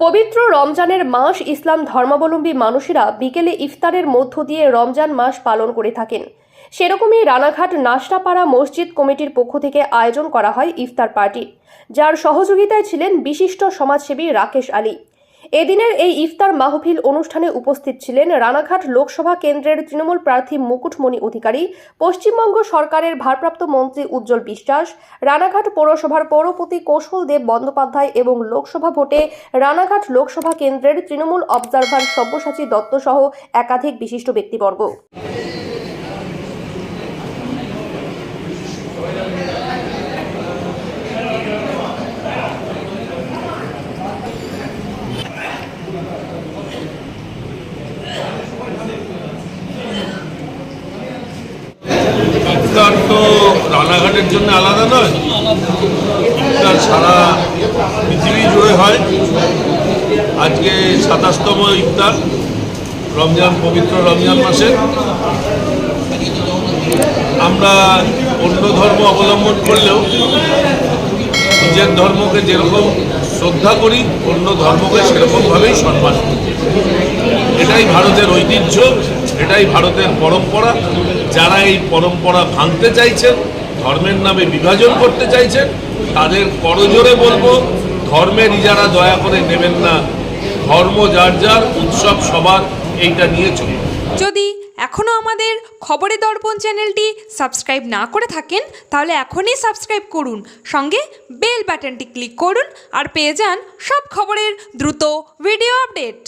পবিত্র রমজানের মাস ইসলাম ধর্মাবলম্বী মানুষেরা বিকেলে ইফতারের মধ্য দিয়ে রমজান মাস পালন করে থাকেন। সেরকমই রানাঘাট নাস্তাপাড়া মসজিদ কমিটির পক্ষ থেকে আয়োজন করা হয় ইফতার পার্টি, যার সহযোগিতায় ছিলেন বিশিষ্ট সমাজসেবী রাকেশ আলী। এদিনের এই ইফতার মাহফিল অনুষ্ঠানে উপস্থিত ছিলেন রানাঘাট লোকসভা কেন্দ্রের তৃণমূল প্রার্থী মুকুটমণি অধিকারী, পশ্চিমবঙ্গ সরকারের ভারপ্রাপ্ত মন্ত্রী উজ্জ্বল বিশ্বাস, রানাঘাট পৌরসভার পৌরপতি কৌশল দেব বন্দ্যোপাধ্যায় এবং লোকসভা ভোটে রানাঘাট লোকসভা কেন্দ্রের তৃণমূল অবজারভার সব্যসাচী দত্ত সহ একাধিক বিশিষ্ট ব্যক্তিবর্গ। ইফতার তো রানাঘাটের জন্য আলাদা নয়। সারা পৃথিবী জুড়ে হয়। আজকে সাতাশতম ইফতার, রমজান, পবিত্র রমজান মাসে। আমরা অন্য ধর্ম অবলম্বন করলেও নিজের ধর্মকে যেরকম শ্রদ্ধা করি, অন্য ধর্মকে সেরকমভাবেই সম্মান করি। এটাই ভারতের ঐতিহ্য। এটাই ভারতের পরম্পরা। যারা এই পরম্পরা ভাঙতে চাইছেন, ধর্মের নামে বিভাজন করতে চাইছেন, তাদের করজোরে বলব, ধর্মের ইজারা দয়া করে নেবেন না। ধর্ম যার যার, উৎসব সবার, এইটা নিয়ে চলুন। যদি এখনও আমাদের খবরে দর্পণ চ্যানেলটি সাবস্ক্রাইব না করে থাকেন, তাহলে এখনই সাবস্ক্রাইব করুন। সঙ্গে বেল বাটনটি ক্লিক করুন আর পেয়ে যান সব খবরের দ্রুত ভিডিও আপডেট।